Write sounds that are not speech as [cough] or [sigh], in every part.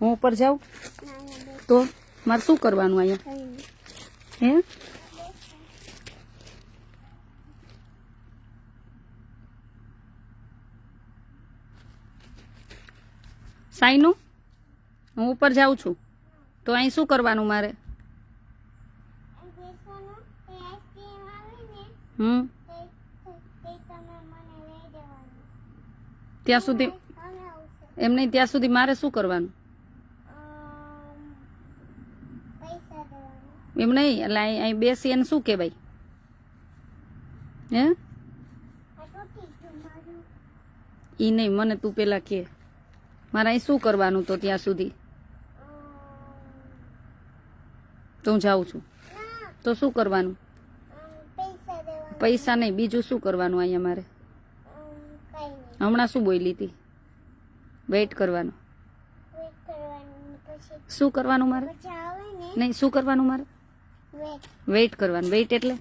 હું ઉપર જાઉં? તો મારે શું કરવાનું અહીંયા? હે? સાઈનું હું ઉપર જાઉં છું. તો અહીં શું કરવાનું મારે? હમ? ત્યાં સુધી એમ નહીં, ત્યાં સુધી મારે શું કરવાનું? એમ નહીં, એટલે અહીં બેસી એને શું કહેવાય? હે? ઈ નહીં, મને તું પેલા કે. મારે અહીં શું કરવાનું તો ત્યાં સુધી? તો હું જાઉં છું. તો શું કરવાનું? પૈસા નહીં, બીજું શું કરવાનું અહીંયા મારે? હમણાં શું બોલી હતી? વેઇટ કરવાનું. શું કરવાનું મારે? નહીં શું કરવાનું મારે? વેઇટ કરવાનું. વેઇટ એટલે?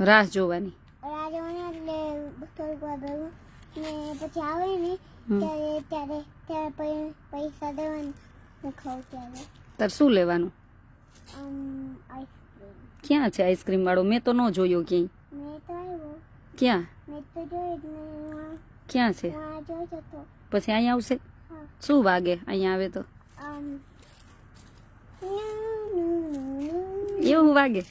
રાહ જોવાની. પછી આવે ને ત્યારે ત્યારે ત્યારે પૈસા દેવાના. તાર શું લેવાનું? ક્યાં છે આઈસ્ક્રીમ વાળો? મેં તો ન જોયો ક્યાંય. ક્યાં? ક્યાં છે? પછી અહીંયા આવશે? શું વાગે અહીંયા આવે તો. એવું વાગે.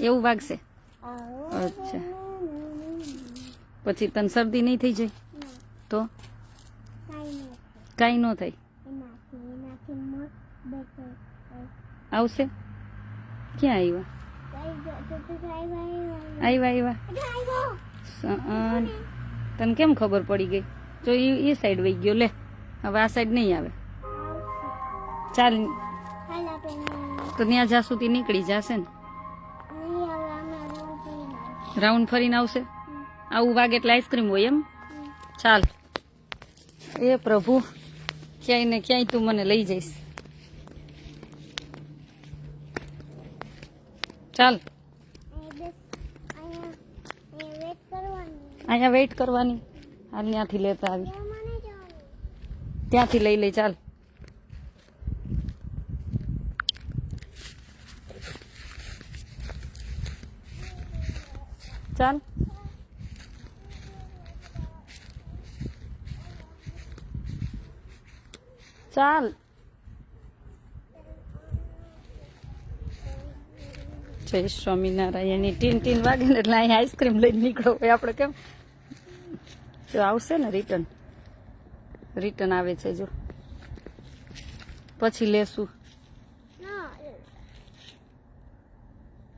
એવું વાગશે? અચ્છા. અચ્છા. પછી તને શરદી નહીં થઈ જાય? તો? કાંઈ ન થાય. આવશે? ક્યાં આવ્યા આવ્યા આવ્યા તને કેમ ખબર પડી ગઈ? જો એ એ સાઈડ વહી ગયો લે. હવે આ સાઈડ નહીં આવે. ચાલ. તો ત્યાં જ્યાં સુધી નીકળી જશે ને. રાઉન્ડ ફરીને આવશે? આવું વાગે એટલે આઈસ્ક્રીમ હોય એમ? ચાલ. એ પ્રભુ ક્યાંય ને ક્યાંય તું મને લઈ જઈશ. ચાલ અહીંયા વેઇટ કરવાની હાલ ત્યાંથી લેતા આવી ત્યાંથી લઈ લઈ ચાલ ચાલ ચાલ જય સ્વામિનારાયણની. ટીન ટીન વાગે ને એટલે અહીંયા આઈસ્ક્રીમ લઈને નીકળો. હોય આપણે કેમ? જો આવશે ને રિટર્ન રિટર્ન આવે છે, જો. પછી લેશું.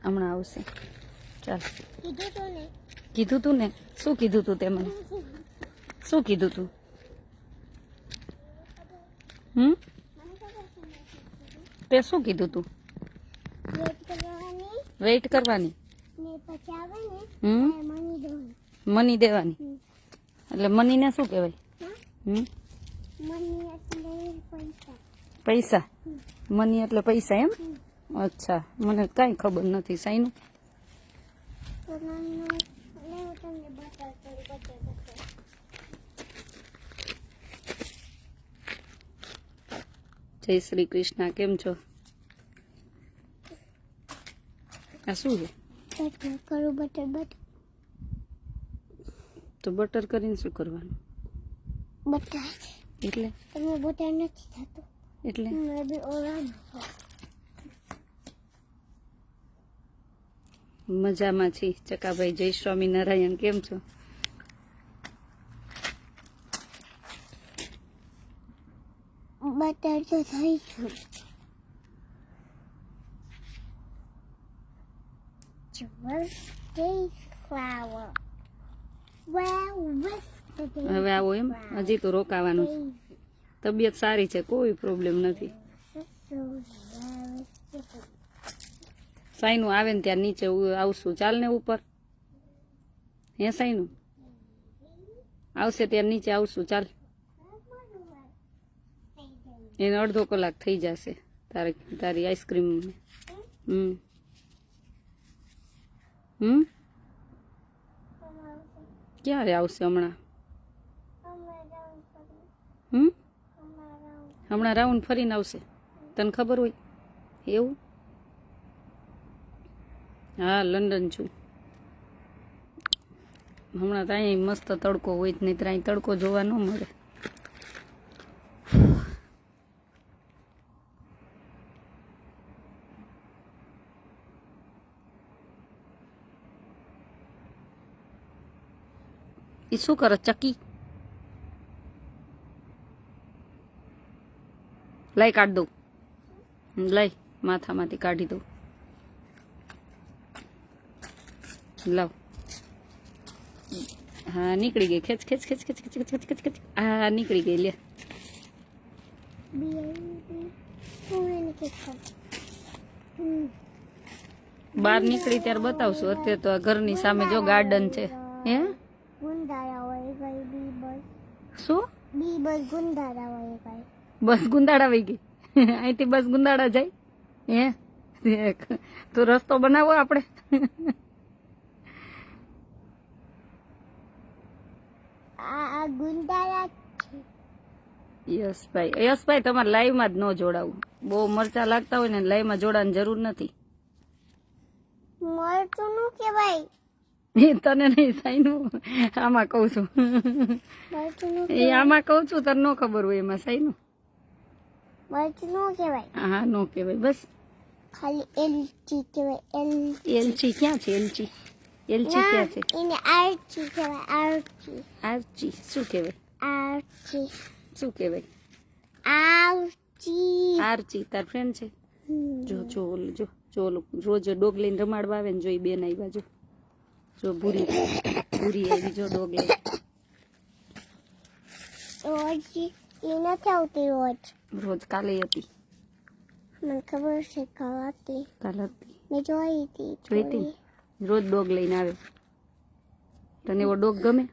હમણાં આવશે. ચાલ. કીધું તું ને? શું કીધું તું તે મને? શું કીધું તું? હમ? તે શું કીધું તું? વેઇટ કરવાની. મની દેવાની. એટલે મનીને શું કહેવાય? પૈસા. મની એટલે પૈસા એમ? અચ્છા. મને કાંઈ ખબર નથી સાઈનું. જય શ્રી કૃષ્ણ. કેમ છો? આ શું છે? બટર કરું બટર બટર તો બટર કરીને શું કરવાનું? બટર એટલે? તમે બટર નથી થતું. એટલે? મેં બી ઓરાનું મજામાં છી. ચકાભાઈ જય સ્વામિનારાયણ કેમ છો? બટર તો થઈ ગયું હવે આવો એમ. હજી તો રોકાવાનું છે. તબિયત સારી છે, કોઈ પ્રોબ્લેમ નથી. સાઈનું આવે ને ત્યાં નીચે આવશું. ચાલ ને ઉપર. હે સાઈનું? આવશે ત્યાં નીચે આવશું. ચાલ. એને અડધો કલાક થઈ જશે. તારે તારી આઈસ્ક્રીમ હમ. હમ? ક્યારે આવશે હમણાં? હમ? હમણાં રાઉન્ડ ફરીને આવશે. તને ખબર હોય? એવું? હા, લંડન છું. હમણાં ત્યાં મસ્ત તડકો હોય જ નહીં ત્યાં તડકો જોવા ન મળે. એ શું કરે? ચકી. લઈ કાઢ દઉં. લઈ, માથામાંથી કાઢી દઉં. લાવ હા, નીકળી ગઈ. ખેંચ ખેંચ ખેંચ ખેંચ ખેંચ ખેંચ ખેંચ ખેંચ. હા, નીકળી ગઈ. લે. બહાર નીકળી ત્યારે બતાવશું. અત્યારે તો ઘરની સામે જો ગાર્ડન છે. હે? ગુંદારા હોય ગઈ બી બસ. શું? બી બસ ગુંદાળા હોય ગઈ બસ ગુંદાળા વહી ગઈ. અહીંથી બસ ગુંદાળા જાય. હે. તો રસ્તો બનાવો આપણે. આ ગુંદારા યશભાઈ. યશભાઈ તમારે લાઈવમાં જ ન જોડાવું. બહુ મરચા લાગતા હોય ને લાઈવમાં જોડાવાની જરૂર નથી. મરચું નું કેવાય તને નહીં સાઈનું આમાં કહું છું. એ આમાં કહું છું, તને ન ખબર હોય એમાં સાઈનું નું હા, નો કહેવાય, બસ. ખાલી એલચી કહેવાય એલ એલચી ક્યાં છે, એલચી? એલચી ક્યાં છે? એને આરચી કહેવાય આરચી આરચી શું કહેવાય? આરચી શું કહેવાય? આરચી આરચી તાર ફ્રેન્ડ છે. જો જો જો જો રોજ ડોગ લઈને રમાડવા આવે ને, જો બેન આવ્યા, જો. જો ભૂરી ભૂરી એ બીજો ડોગ રોજ એ નથી આવતી રોજ. રોજ કાલે હતી. મને ખબર છે કાલ હતી કાલ હતી. મેં જોઈ હતી જોઈ હતી રોજ ડોગ લઈને આવે. તને એવો ડોગ ગમે?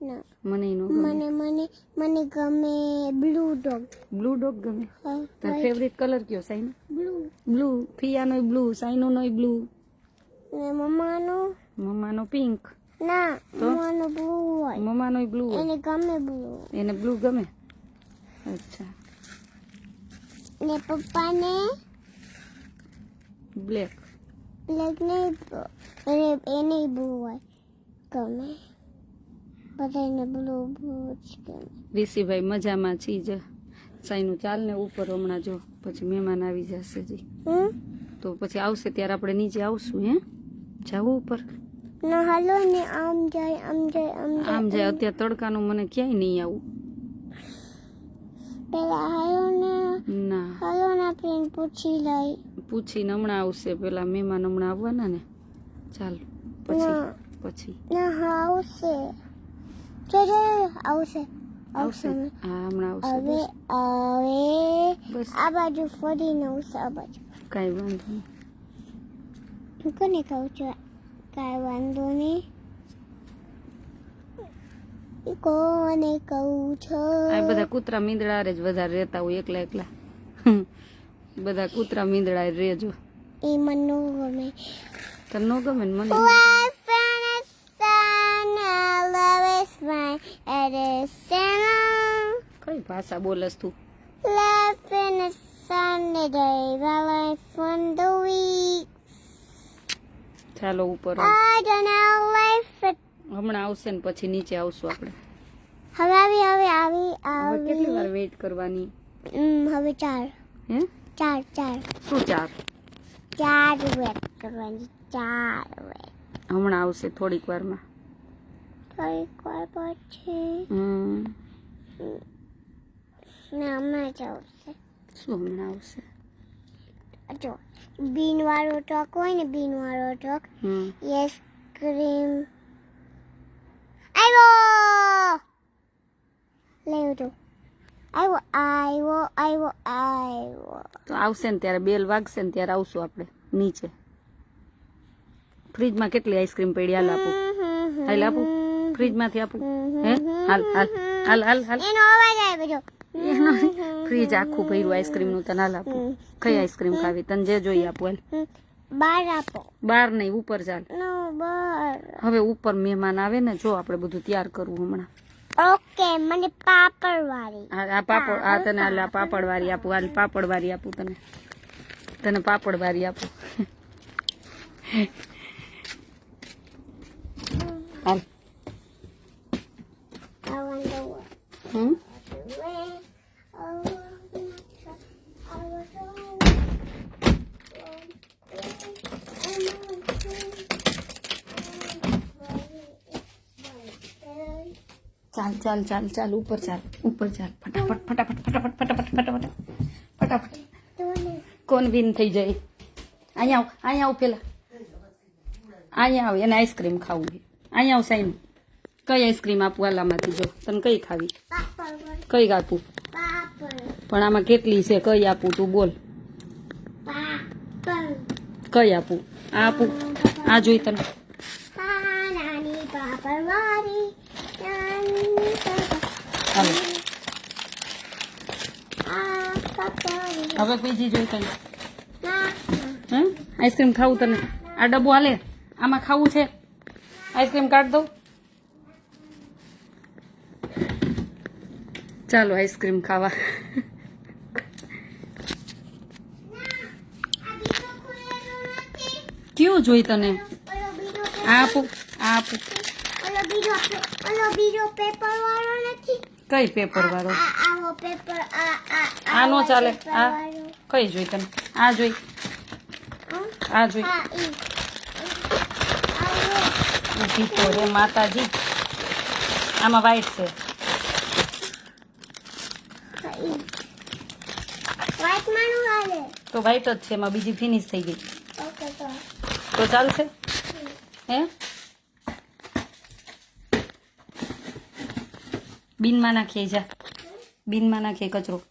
ના. મને એનો મને મને મને ગમે બ્લુ ડોગ. બ્લુ ડોગ ગમે? તાર ફેવરિટ કલર કયો સાઈનો બ્લુ. બ્લુ ફિયાનો બ્લુ સાઈનો બ્લુ. ને મમ્માનો મમ્માનો પિંક ના? મમ્માનો બ્લુ હોય મમ્માનો બ્લુ એને ગમે બ્લુ એને બ્લુ ગમે અચ્છા ને પપ્પાને બ્લેક બ્લેક નહીં એને એને બ્લુ હોય ગમે બધાને બ્લુ બ્લુ જ ગમે ઋષિભાઈ મજામાં છી જ. સાઈનું ચાલ ને ઉપર હમણાં જો. પછી મહેમાન આવી જશે જી. તો પછી આવશે ત્યારે આપણે નીચે આવશું હે? જાવું ઉપર? ના હાલો ને આમ જાય આમ જાય આમ જાય. આમ જાય અત્યારે તડકાનું મને ક્યાંય નહીં આવું. પેલા હાલો ને ના. હાલો ને આપણે પૂછી લઈ. પૂછીને હમણાં આવશે પેલા મહેમાન હમણાં આવવાના ને. ચાલ પછી પછી. ના હા આવશે. જો જો આવશે આવશે. હા હમણાં આવશે હવે હવે આ બાજુ ફરીને આવશે આ બાજુ. કાંઈ વાંધો નહીં. હું કોને કહું છું કાંઈ વાંધો નહીં. કોને કહું છું? આ બધા કૂતરા મીંદડા જ વધારે રહેતા હોય એકલા એકલા. બધા કૂતરા મીંદડા રહેજો. એ મને ન ગમે. તને ન ગમે ને મને? sun, love. કઈ ભાષા બોલસ તું? Life in a sunny day, the life on the week. ચાલો ઉપર I don't know life. it- હમણાં આવશે ને પછી નીચે આવશું આપણે. હવે આવી હવે આવી હવે કેટલી વાર આવી વેઇટ કરવાની? હમ, હવે ચાર. હે? ચાર ચાર. શું ચાર? ચાર વેટ કરવાની ચાર વેટ હમણાં આવશે થોડીક વારમાં. થોડીક વાર પછી. હમ. ને હમણાં જ આવશે. શું હમણાં આવશે? જો. બીન વાળો ટોક હોય ને બીન વાળો ટોક હમ. Yes cream. આવ્યો લેવું તો આવ્યો આવ્યો આવ્યો આવ્યો તો આવશે ને ત્યારે બેલ વાગશે ને ત્યારે આવશું આપણે નીચે. ફ્રીજમાં કેટલી આઈસ્ક્રીમ પડી હાલ આપું. હાલ આપું. ફ્રીજમાંથી આપું. હે? હાલ હાલ. હાલ હાલ હાલ. એનો અવાજ આવે જો [laughs] ફ્રીજ આખું ભર્યું આઈસ્ક્રીમનું તને હાલ આપું. કઈ આઈસ્ક્રીમ ખાવી? તને જે જોઈએ આપું હાલ. બાર આપો. બાર નહીં ઉપર ચાલ. હવે ઉપર મહેમાન આવે ને જો આપણે બધું તૈયાર કરવું હમણાં. ઓકે મને પાપડ વાળી આ પાપડ આ તને હાલ પાપડ વાળી આપું હાલ પાપડ વાળી આપું તને. તને પાપડ વાળી આપું. [laughs] હાલ. ચાલ ચાલ ચાલ, ઉપર ચાલ ઉપર ચાલ. ફટાફટ ફટાફટ ફટાફટ ફટાફટ ફટાફટ ફટાફટ. કોણ વિન થઈ જાય? અહીંયા આવ અહીંયા આવ પેલા. અહીંયા આવ, એને આઈસ્ક્રીમ ખાવું છે. અહીંયા આવ સાઈન કઈ આઈસ્ક્રીમ આપું આલામાંથી? જો, તને કઈ ખાવી? કઈ આપું? પણ આમાં કેટલી છે? કઈ આપું તું? બોલ. કઈ આપું? આ આપું. આ જોઈ તને. હવે બીજી જોઈ હે આઈસ્ક્રીમ ખાવું તને. આ ડબ્બો હાલે. આમાં ખાવું છે. આઈસ્ક્રીમ કાઢ દઉં. ચાલો આઈસ્ક્રીમ ખાવા. કયું જોઈ તને? આપું આપું. પેપર વાળો નથી? કઈ પેપર વાળો? આવો પેપર આ આ નો ચાલે. આ કઈ જોઈ તને આ જોઈ. આ જોઈ. ઊભી તો રે માતાજી. આમાં વાઈટ છે. તો વાઈટ જ છે એમાં બીજી ફિનિશ થઈ ગઈ. તો. ચાલશે? હે? બિનમાં નાખીએ જા. બિનમાં નાખીએ કચરો.